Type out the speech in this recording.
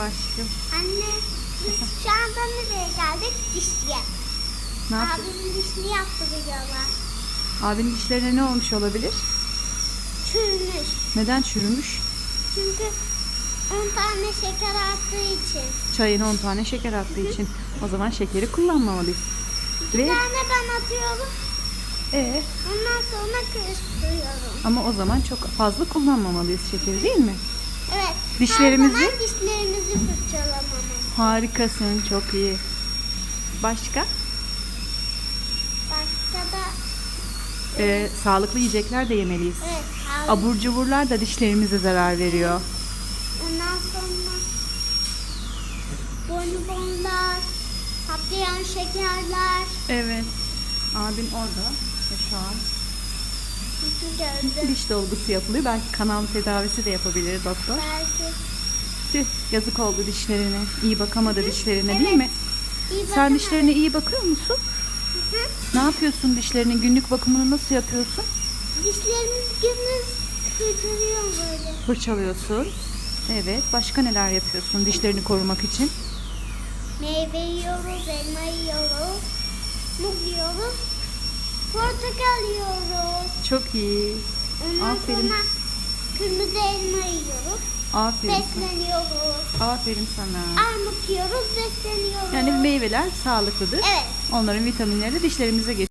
Aşkım. Anne biz şu anda nereye geldik? Dişliye. Ne yaptın? Abimin dişini yaptırıyorlar. Abinin dişlerine ne olmuş olabilir? Çürümüş. Neden çürümüş? Çünkü 10 tane şeker attığı için. Çayına 10 tane şeker attığı için. O zaman şekeri kullanmamalıyız. İki Ve tane ben atıyorum. e, Ondan sonra karıştırıyorum. ama o zaman çok fazla kullanmamalıyız şekeri değil mi? Evet. Dişlerimizi- Her dişlerimizi fırçalamamız. Harikasın, çok iyi. Başka? Başka da E, sağlıklı yiyecekler de yemeliyiz. evet. sağlık- Abur cuburlar da dişlerimize zarar veriyor. Ondan sonra bonibonlar, patlayan şekerler. Evet. Abin orada ve şu an. Diş dolgusu yapılıyor. Belki kanal tedavisi de yapabilir doktor. Belki. Tüh, yazık oldu dişlerine. İyi bakamadı dişlerine değil Evet. mi? İyi Sen bakın dişlerine iyi bakıyor musun? Hı hı. Ne yapıyorsun dişlerinin günlük bakımını nasıl yapıyorsun? Dişlerimiz gündüz fırçalıyor böyle. Fırçalıyorsun. Evet. Başka neler yapıyorsun dişlerini korumak için? Meyve yiyoruz, elma yiyoruz, muz yiyoruz, portakal yiyoruz. Çok iyi. Ondan Aferin. sonra kırmızı elma yiyoruz, Aferin besleniyoruz. Aferin sana. Armut yiyoruz, besleniyoruz. Yani meyveler sağlıklıdır. Evet. Onların vitaminleri de dişlerimize geçiyor.